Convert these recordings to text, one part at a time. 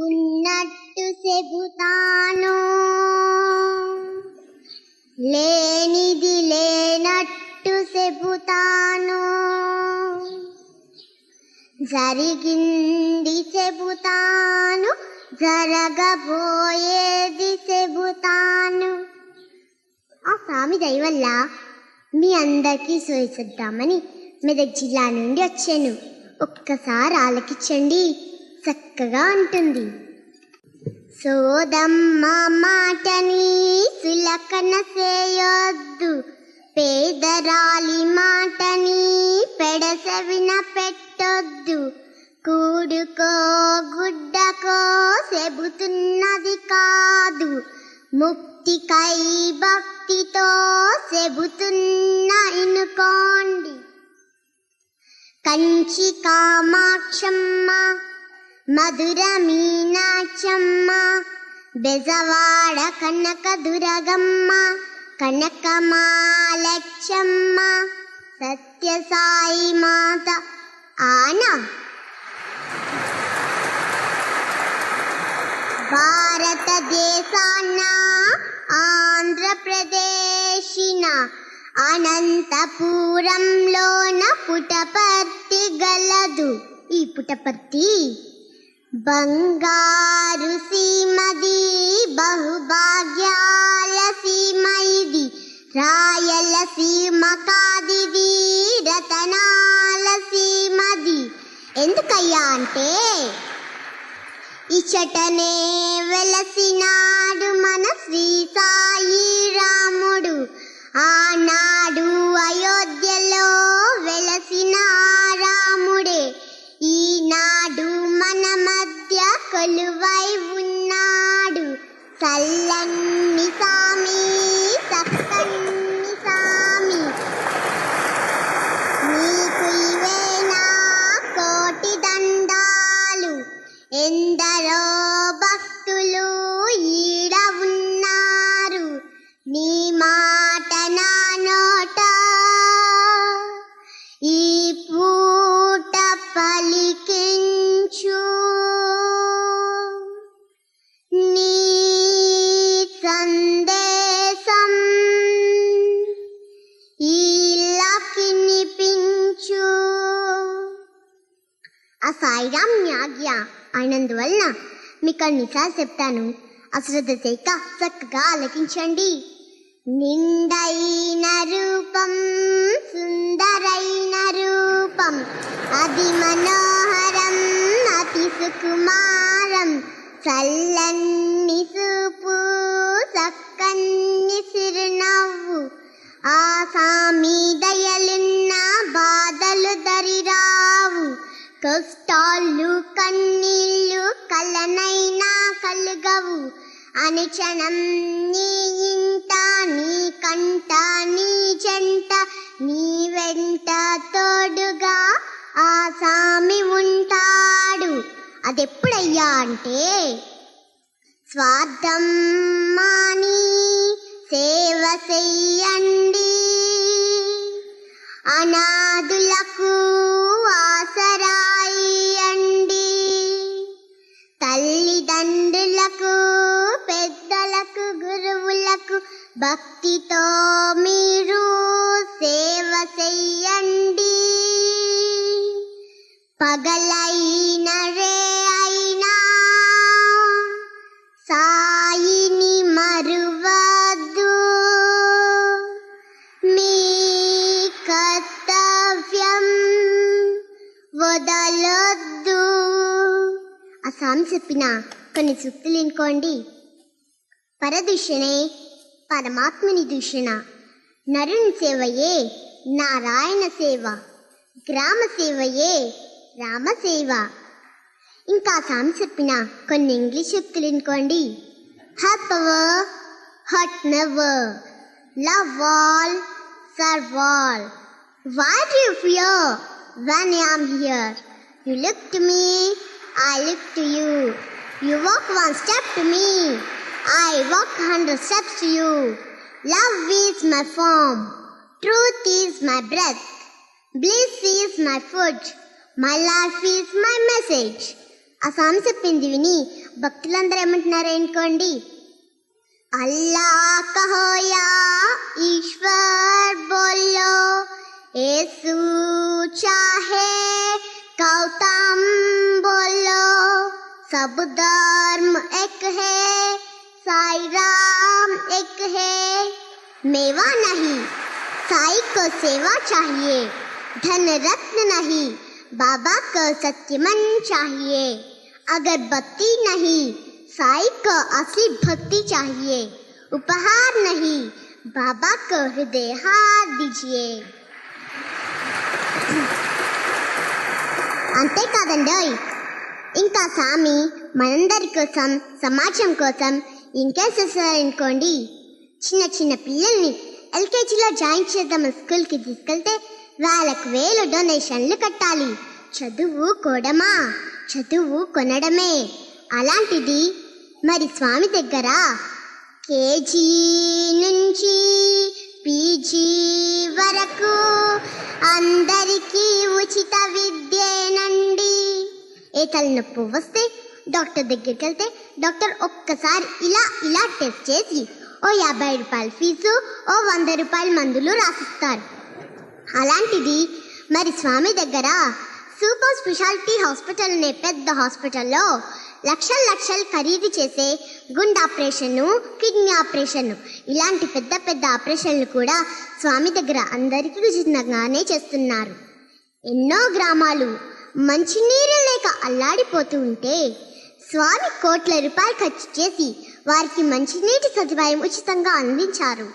ఉన్నట్టు చెబుతాను. లేనిది లేనట్టు చెబుతాను. జరిగింది చెబుతాను జరగబోయేది చెబుతాను. ఆ స్వామి దయవల్ల మీ అందరికీ సోయిద్దామని మెదక్ జిల్లా నుండి వచ్చాను. ఒక్కసారి ఆలకించండి. చక్కగా ఉంటుంది. సోదమ్మ మాటని సులకన చేయొద్దు. పేదరాలి మాటని పెడసవిన పెట్టొద్దు. కూడుకో గుడ్డకో చెబుతున్నది కాదు. ముక్తికై భక్తితో చెబుతున్న ఇనుకోండి. కంచి కామాక్షమ్మ మధుర మీనాక్షమ్మ బెజవాడ కనక దురగమ్మ సత్య సత్యసాయి మాత. ఆనా! భారతదేశాన్న ఆంధ్రప్రదేశిన అనంతపురంలోన పుటపర్తి గలదు. ఈ పుటపర్తి బంగారు సీమది బహుభాగ్యాల సీమ ఇది రాయల సీమ కాది రతనాల సీమది. ఎందుకయ్యా అంటే ఇచ్చటనే వెలసినాడు మన శ్రీ సాయి రాముడు. ఆనాడు అయోధ్యలో వెలసినారా ఈనాడు మన మధ్య కొలువై ఉన్నాడు. చల్లని సామి పలికించు నీ సందేశం ఈలకినిపించు ఆ సాయిరామ్ న్యాజ్ఞ అయినందువలన మీకు అన్నిసార్లు చెప్తాను. అశ్రద్ధ చేయక చక్కగా ఆలకించండి. నిండైన రూపం సుందరైన రూపం అది మనోహరం అతి సుకుమారం చల్లన్ని చూపు చక్కన్ని సిరునవ్వు ఆ సామి దయలున్న బాధలు దరిరావు కష్టాలు కన్నీళ్ళు కలనైనా కలుగవు అనుచనం నీ ఇంట నీ కంట నీ జంట నీ వెంట తోడుగా ఆ సామి ఉంటాడు. అదెప్పుడయ్యా అంటే? స్వార్థం మాని సేవ చెయ్యండి. అనాథులకు భక్తితో మీరు సేవ చెయ్యండి. పగలైన రే అయినా సాయిని మరువద్దు. మీ కర్తవ్యం వదలొద్దు. ఆ స్వామి చెప్పిన కొన్ని సూక్తులు ఎన్నుకోండి పరదూషణే పరమాత్మని దూషణ. నరుని సేవయే నారాయణ సేవ. గ్రామ సేవయే రామసేవ ఇంకా సామి చెప్పిన కొన్ని ఇంగ్లీష్ శక్తులు ఎన్నుకోండి help hurt never love all serve all why you fear when I'm here you look to me I look to you you walk one step to me I walk hundred steps to you. Love is my form. Truth is my breath. Bliss is my food. My life is my message ఆ song చెప్పింది విని భక్తులందరూ ఏమంటున్నారు అనుకోండి అల్లా కహోయా ఈశ్వర్ బోల్లో ఏసు చాహే గౌతమ్ బోల్లో సబ్ ధర్మ मेवा नहीं साई को सेवा चाहिए धन रत्न नहीं बाबा को सत्य मन चाहिए अगर भक्ति नहीं साई को असली भक्ति चाहिए उपहार नहीं बाबा को हृदय हाथ दीजिए అంతేకాదండోయ్ ఇంకా స్వామి మనందరి కోసం సమాజం కోసం ఇంకేం చేస్తారనుకోండి చిన్న చిన్న పిల్లల్ని ఎల్కేజీలో జాయిన్ చేద్దాం స్కూల్కి తీసుకెళ్తే వాళ్ళకు వేలు డొనేషన్లు కట్టాలి. చదువు కోడమా? చదువు కొనడమే. అలాంటిది మరి స్వామి దగ్గర కేజీ నుంచి పీజీ వరకు అందరికీ ఉచిత విద్యేనండి. ఏ తలనొప్పి వస్తే డాక్టర్ దగ్గరికి వెళ్తే డాక్టర్ ఒక్కసారి ఇలా ఇలా టెస్ట్ చేసి ఓ యాభై రూపాయల ఫీజు ఓ వంద రూపాయల మందులు రాసిస్తారు. అలాంటిది మరి స్వామి దగ్గర సూపర్ స్పెషాలిటీ హాస్పిటల్ అనే పెద్ద హాస్పిటల్లో లక్షల లక్షలు ఖరీదు చేసే గుండె ఆపరేషన్ కిడ్నీ ఆపరేషన్ ఇలాంటి పెద్ద పెద్ద ఆపరేషన్లు కూడా స్వామి దగ్గర అందరికీ ఉచితంగానే చేస్తున్నారు. ఎన్నో గ్రామాలు మంచినీరు లేక అల్లాడిపోతూ ఉంటే స్వామి కోట్ల రూపాయలు ఖర్చు చేసి వారికి మంచినీటి సదుపాయం ఉచితంగా అందించారు.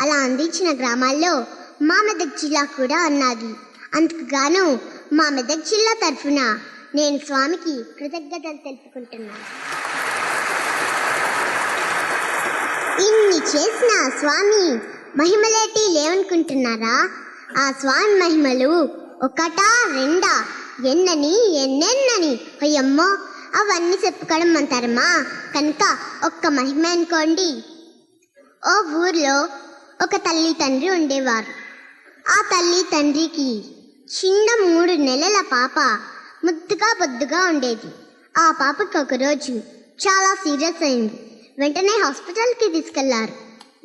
అలా అందించిన గ్రామాల్లో మా మెదక్ జిల్లా కూడా అన్నది. అందుకు గాను మా మెదక్ జిల్లా తరఫున నేను స్వామికి కృతజ్ఞతలు తెలుపుకుంటున్నాను ఇన్ని చేసిన స్వామి మహిమలేటి లేవనుకుంటున్నారా? ఆ స్వామి మహిమలు ఒకటా రెండా? ఎన్నని ఎన్నెన్నని? అయ్యమ్మో! అవన్నీ చెప్పుకోవడం అంటారమ్మా. కనుక ఒక్క మహిమ అనుకోండి. ఓ ఊర్లో ఒక తల్లి తండ్రి ఉండేవారు. ఆ తల్లి తండ్రికి చిన్న మూడు నెలల పాప ముద్దుగా బొద్దుగా ఉండేది. ఆ పాపకి ఒకరోజు చాలా సీరియస్ అయింది. వెంటనే హాస్పిటల్కి తీసుకెళ్ళారు.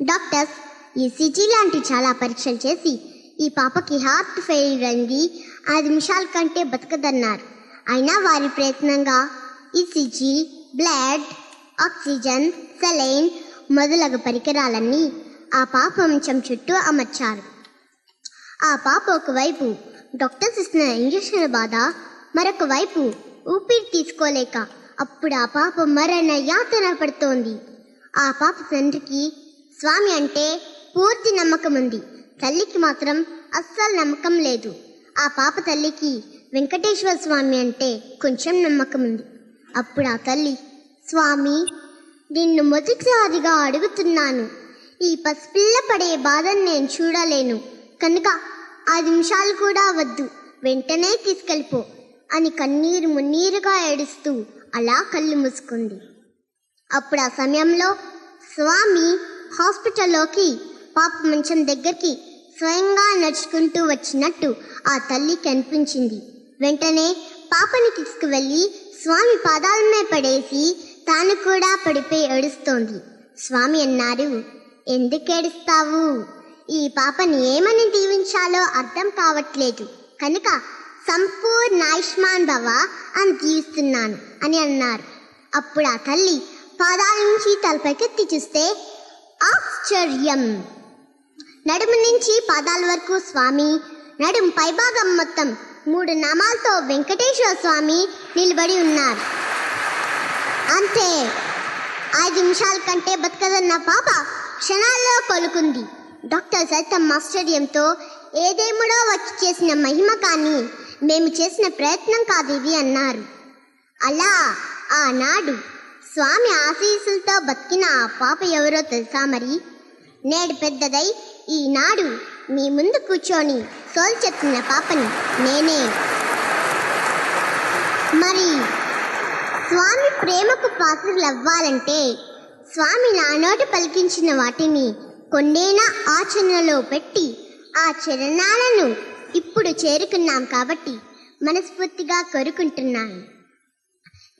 డాక్టర్స్ ఈసీజీ లాంటి చాలా పరీక్షలు చేసి ఈ పాపకి హార్ట్ ఫెయిల్ అయింది. ఐదు నిమిషాల కంటే బతకదన్నారు. అయినా వారి ప్రయత్నంగా ఈసీజీ బ్లడ్ ఆక్సిజన్ సెలైన్ మొదలగు పరికరాలన్నీ ఆ పాప మంచం చుట్టూ అమర్చారు. ఆ పాప ఒకవైపు డాక్టర్స్ ఇస్తున్న ఇంజక్షన్ల బాధ మరొక వైపు ఊపిరి తీసుకోలేక అప్పుడు ఆ పాప మరణ యాతన పడుతోంది. ఆ పాప తండ్రికి స్వామి అంటే పూర్తి నమ్మకం ఉంది. తల్లికి మాత్రం అస్సలు నమ్మకం లేదు. ఆ పాప తల్లికి వెంకటేశ్వర స్వామి అంటే కొంచెం నమ్మకం ఉంది. అప్పుడు ఆ తల్లి. స్వామి నిన్ను మొదటిసారిగా అడుగుతున్నాను. ఈ పసిపిల్ల పడే బాధను నేను చూడలేను. కనుక ఆ నిమిషాలు కూడా వద్దు. వెంటనే తీసుకెళ్ళిపో అని కన్నీరు మున్నీరుగా ఏడుస్తూ అలా కళ్ళు మూసుకుంది. అప్పుడు ఆ సమయంలో స్వామి హాస్పిటల్లోకి పాప మంచం దగ్గరికి స్వయంగా నడుచుకుంటూ వచ్చినట్టు ఆ తల్లికి అనిపించింది వెంటనే పాపని తీసుకువెళ్ళి స్వామి పాదాలమే పడేసి తాను కూడా పడిపోయి ఏడుస్తోంది. స్వామి అన్నారు ఎందుకేడుస్తావు ఈ పాపని ఏమని దీవించాలో అర్థం కావట్లేదు. కనుక సంపూర్ణ ఆయుష్మాన్ భవ అని దీవిస్తున్నాను అని అన్నారు. అప్పుడు ఆ తల్లి పాదాల నుంచి తలపైకెత్తి చూస్తే ఆశ్చర్యం! నడుము నుంచి పాదాల వరకు స్వామి నడుము పైభాగం మొత్తం మూడు నామాలతో వెంకటేశ్వర స్వామి నిలబడి ఉన్నారు. అంతే ఐదు నిమిషాల కంటే బతకదన్న పాప క్షణాల్లో కొలుకుంది డాక్టర్ సైతం ఆశ్చర్యంతో ఏదేముడో వచ్చి చేసిన మహిమ కానీ మేము చేసిన ప్రయత్నం కాదు ఇది అన్నారు. అలా ఆనాడు స్వామి ఆశీస్సులతో బతికిన ఆ పాప ఎవరో తెలుసా మరి? నేడు పెద్దదై ఈనాడు మీ ముందు కూర్చొని సోల్ చెప్తున్న పాపని నేనే. మరి స్వామి ప్రేమకు పాత్రలు అవ్వాలంటే స్వామి నానోటి పలికించిన వాటిని కొండేనా ఆచరణలో పెట్టి ఆ చరణాలను ఇప్పుడు చేరుకున్నాం కాబట్టి మనస్ఫూర్తిగా కోరుకుంటున్నాను.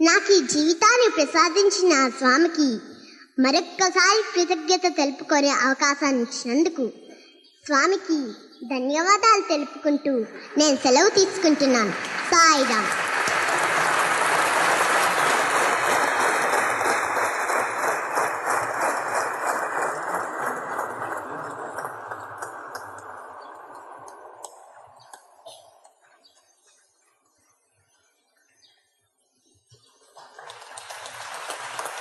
నాకు ఈ జీవితాన్ని ప్రసాదించిన స్వామికి మరొక్కసారి కృతజ్ఞత తెలుపుకునే అవకాశాన్ని ఇచ్చినందుకు స్వామికి ధన్యవాదాలు తెలుపుకుంటూ నేను సెలవు తీసుకుంటున్నాను. సాయిరామ్.